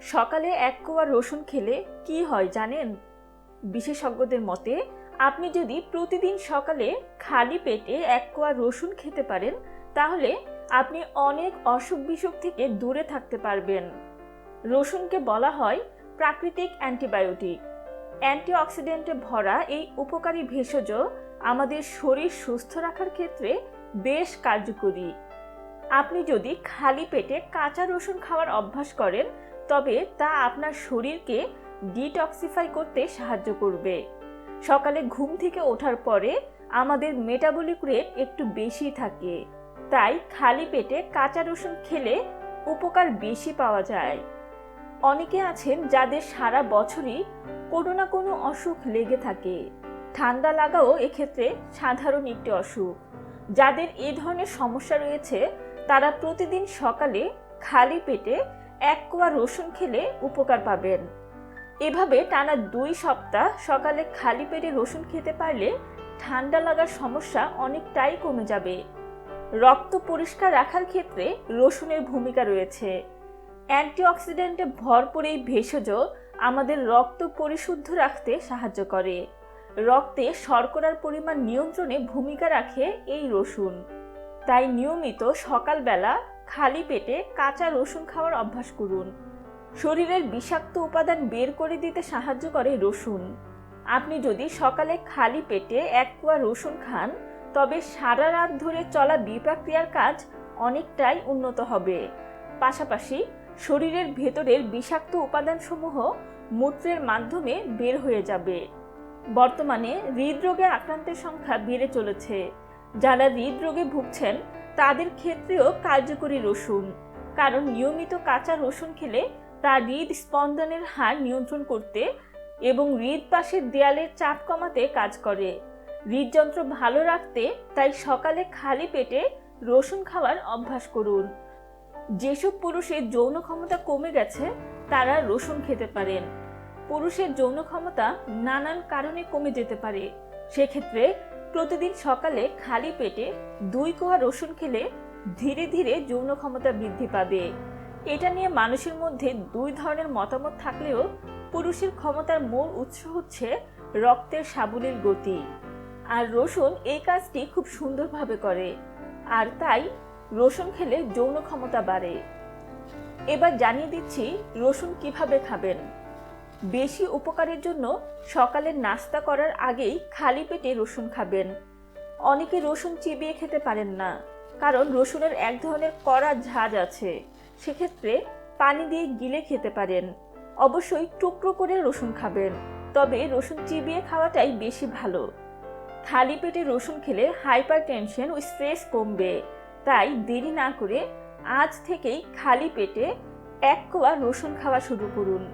সকালে এক কোয়া রসুন খেলে কি হয় জানেন? বিশেষজ্ঞদের মতে, আপনি যদি প্রতিদিন সকালে খালি পেটে এক কোয়া রসুন খেতে পারেন, তাহলে আপনি অনেক অসুখ বিসুখ থেকে দূরে থাকতে পারবেন। রসুনকে বলা হয় প্রাকৃতিক অ্যান্টিবায়োটিক। অ্যান্টিঅক্সিডেন্টে ভরা এই উপকারী ভেষজ আমাদের শরীর সুস্থ রাখার ক্ষেত্রে বেশ কার্যকরী। আপনি যদি খালি পেটে কাঁচা রসুন খাওয়ার অভ্যাস করেন তবে তা আপনার শরীরকে ডিটক্সিফাই করতে সাহায্য করবে। সকালে ঘুম থেকে ওঠার পরে আমাদের মেটাবলিক রেট একটু বেশি থাকে। তাই খালি পেটে কাঁচা রসুন খেলে উপকার বেশি পাওয়া যায়। অনেকে আছেন যাদের সারা বছরই কোনো না কোনো অসুখ লেগে থাকে। ঠান্ডা লাগাও এক্ষেত্রে সাধারণ একটি অসুখ। যাদের এই ধরনের সমস্যা রয়েছে, তারা প্রতিদিন সকালে খালি পেটে এক কোয়া রসুন খেলে উপকার পাবেন। এভাবে টানা দুই সপ্তাহ সকালে খালি পেটে রসুন খেতে পারলে ঠান্ডা লাগার সমস্যা অনেকটাই কমে যাবে। রক্ত পরিষ্কার রাখার ক্ষেত্রে রসুনের ভূমিকা রয়েছে। অ্যান্টিঅক্সিডেন্টে ভরপুর এই ভেষজ আমাদের রক্ত পরিশুদ্ধ রাখতে সাহায্য করে। রক্তে শর্করার পরিমাণ নিয়ন্ত্রণে ভূমিকা রাখে এই রসুন। তাই নিয়মিত সকালবেলা খালি পেটে কাঁচা রসুন খাওয়ার অভ্যাস করুন। শরীরের বিষাক্ত উপাদান বের করে দিতে সাহায্য করে রসুন। আপনি যদি সকালে খালি পেটে এক কুয়া রসুন খান, তবে সারা রাত ধরে চলা বিপাক্রিয়ার কাজ অনেকটাই উন্নত হবে। পাশাপাশি শরীরের ভেতরের বিষাক্ত উপাদানসমূহ মূত্রের মাধ্যমে বের হয়ে যাবে। বর্তমানে হৃদরোগে আক্রান্তের সংখ্যা বেড়ে চলেছে। যারা হৃদরোগে ভুগছেন তাদের ক্ষেত্রেও কার্যকরী রসুন। কারণ নিয়মিত কাঁচা রসুন খেলে তা হৃদ স্পন্দনের হার নিয়ন্ত্রণ করতে এবং হৃদ পাশের দেয়ালের চাপ কমাতে কাজ করে। হৃদযন্ত্র ভালো রাখতে তাই সকালে খালি পেটে রসুন খাওয়ার অভ্যাস করুন। যেসব পুরুষের যৌন ক্ষমতা কমে গেছে, তারা রসুন খেতে পারেন। পুরুষের যৌন ক্ষমতা নানান কারণে কমে যেতে পারে। সেক্ষেত্রে প্রতিদিন সকালে খালি পেটে দুই কোয়া রসুন খেলে ধীরে ধীরে যৌন ক্ষমতা বৃদ্ধি পাবে। এটা নিয়ে মানুষের মধ্যে দুই ধরনের মতামত থাকলেও পুরুষের ক্ষমতার মূল উৎস হচ্ছে রক্তের সাবলীল গতি। আর রসুন এই কাজটি খুব সুন্দরভাবে করে। আর তাই রসুন খেলে যৌন ক্ষমতা বাড়ে। এবার জানিয়ে দিচ্ছি রসুন কীভাবে খাবেন। বেশি উপকারের জন্য সকালে নাস্তা করার আগেই খালি পেটে রসুন খাবেন। অনেকে রসুন চিবিয়ে খেতে পারেন না, কারণ রসুনের এক ধরনের কড়া ঝাঁজ আছে। সেক্ষেত্রে পানি দিয়ে গিলে খেতে পারেন। অবশ্যই টুকরো করে রসুন খাবেন, তবে রসুন চিবিয়ে খাওয়াটাই বেশি ভালো। খালি পেটে রসুন খেলে হাইপার টেনশন ও স্ট্রেস কমবে, তাই দেরি না করে আজ থেকেই খালি পেটে এক কোয়া রসুন খাওয়া শুরু করুন।